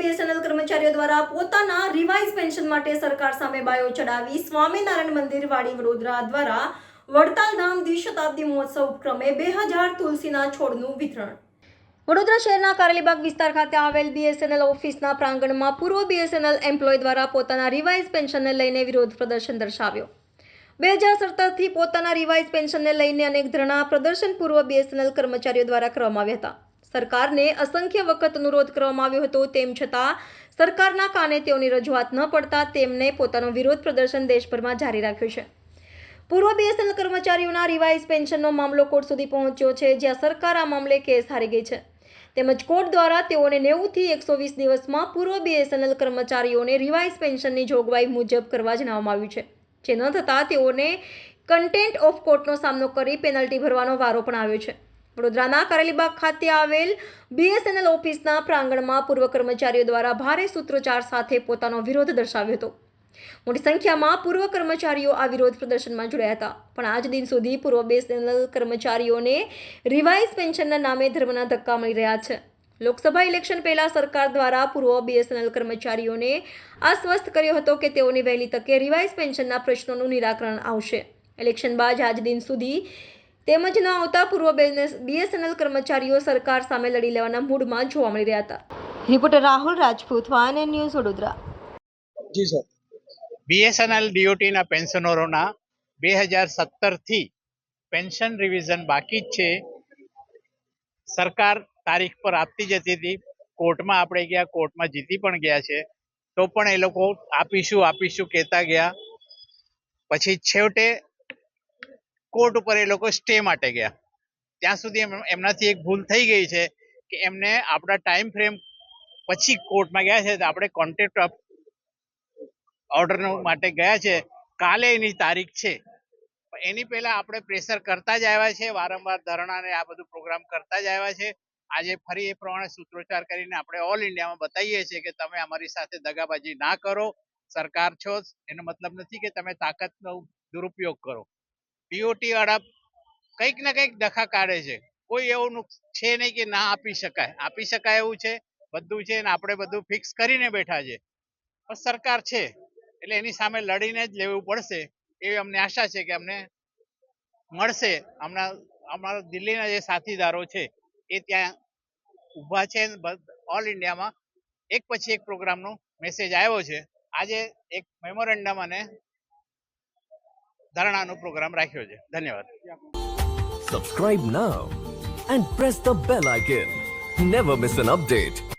BSNL કર્મચારીઓ દ્વારા પોતાના રિવાઇઝ પેન્શન માટે સરકાર સામે બાયો ચડાવી સ્વામિનારાયણ મંદિર વાડી વડોદરા દ્વારા વડતાલ ધામ દ્વિશતાબ્દી મહોત્સવ ઉપક્રમે બે હજાર તુલસીના છોડનું વિતરણ. વડોદરા શહેરના કારેલીબાગ વિસ્તાર ખાતે આવેલ બીએસએનએલ ઓફિસના પ્રાંગણમાં પૂર્વ બીએસએનએલ એમ્પ્લોય દ્વારા પોતાના રિવાઇઝ પેન્શનને લઈને વિરોધ પ્રદર્શન દર્શાવ્યો. બે હજાર સત્તરથી પોતાના રિવાઇઝ પેન્શનને લઈને અનેક ધરણા પ્રદર્શન પૂર્વ બીએસએનએલ કર્મચારીઓ દ્વારા કરવામાં આવ્યા હતા. સરકારને અસંખ્ય વખત અનુરોધ કરવામાં આવ્યો હતો. તેમ છતાં સરકારના કાને તેઓની રજૂઆત ન પડતા તેમને પોતાનો વિરોધ પ્રદર્શન દેશભરમાં જારી રાખ્યું છે. પૂર્વ બીએસએનએલ કર્મચારીઓના રિવાઇઝ પેન્શનનો મામલો કોર્ટ સુધી પહોંચ્યો છે, જ્યાં સરકાર આ મામલે કેસ હારી ગઈ છે. તેમજ કોર્ટ દ્વારા તેઓને નેવુંથી એકસો વીસ દિવસમાં પૂર્વ બીએસએનએલ કર્મચારીઓને રિવાઇઝ પેન્શનની જોગવાઈ મુજબ કરવા જણાવવામાં આવ્યું છે. જે ન થતાં તેઓને કન્ટેન્ટ ઓફ કોર્ટનો સામનો કરી પેનલ્ટી ભરવાનો વારો પણ આવ્યો છે. વડોદરાના કારેલીબાગ ખાતે આવેલ બીએસએનએલ ઓફિસના પ્રાંગણમાં પૂર્વ કર્મચારીઓ દ્વારા ભારે સૂત્રોચ્ચાર સાથે પોતાનો વિરોધ દર્શાવ્યો હતો. મોટી સંખ્યામાં પૂર્વ કર્મચારીઓ આ વિરોધ પ્રદર્શનમાં જોડાયા હતા. પણ આજ દિન સુધી પૂર્વ બીએસએનએલ કર્મચારીઓને રિવાઇઝ પેન્શનના નામે ધર્મના ધક્કા મળી રહ્યા છે. લોકસભા ઇલેક્શન પહેલા સરકાર દ્વારા પૂર્વ બીએસએનએલ કર્મચારીઓને આશ્વસ્ત કર્યો હતો કે તેઓની વહેલી તકે રિવાઇઝ પેન્શનના પ્રશ્નોનું નિરાકરણ આવશે. ઇલેક્શન બાદ આજ દિન સુધી તેમજ ન આવતા પૂર્વ બીએસએનએલ કર્મચારીઓ સરકાર સામે લડી લેવાના મૂડમાં જોવા મળી રહ્યા હતા. Reporter Rahul Rajput van news Vadodara. જી સર. બીએસએનએલ ડીઓટીના પેન્શનરોના બે હજાર સત્તરથી પેન્શન રિવિઝન બાકી જ છે. સરકાર તારીખ પર આપતી જતી હતી કોર્ટમાં આપણે ગયા કોર્ટમાં જીતી પણ ગયા છે. તો પણ એ લોકો આપીશું આપીશું કહેતા ગયા. પછી છેવટે કોર્ટ ઉપર એ લોકો સ્ટે માટે ગયા. ત્યાં સુધી એમનાથી એક ભૂલ થઈ ગઈ છે કે એમને આપણા ટાઈમ ફ્રેમ પછી કોર્ટમાં ગયા છે. આપણે કોન્ટેક્ટ ઓર્ડર માટે ગયા છે. કાલે એની તારીખ છે. એની પહેલા આપણે પ્રેશર કરતા જ આવ્યા છે. વારંવાર ધરણા ને આ બધું પ્રોગ્રામ કરતા જ આવ્યા છે. આજે ફરી એ પ્રમાણે સૂત્રોચ્ચાર કરીને આપણે ઓલ ઇન્ડિયામાં બતાવીએ છીએ કે તમે અમારી સાથે દગાબાજી ના કરો. સરકાર છો. એનો મતલબ નથી કે તમે તાકાતનો દુરુપયોગ કરો. પીઓટી વાળા કંઈક ને કંઈક દખા કાઢે છે. કોઈ એવું છે નહીં કે ના આપી શકાય. આપી શકાય એવું છે, બધું છે ને આપણે બધું ફિક્સ કરીને બેઠા છે. પણ સરકાર છે, એટલે એની સામે લડીને જ લેવું પડશે. એવી અમને આશા છે કે અમને મળશે. હમણાં અમારા દિલ્હીના જે સાથીદારો છે, એ ત્યાં ઊભા છે ઓલ ઇન્ડિયામાં એક પછી એક પ્રોગ્રામનો મેસેજ આવ્યો છે. આજે એક મેમોરેન્ડમ અને ધરણાનો પ્રોગ્રામ રાખ્યો છે ધન્યવાદ Subscribe now and press the bell icon. Never miss an update.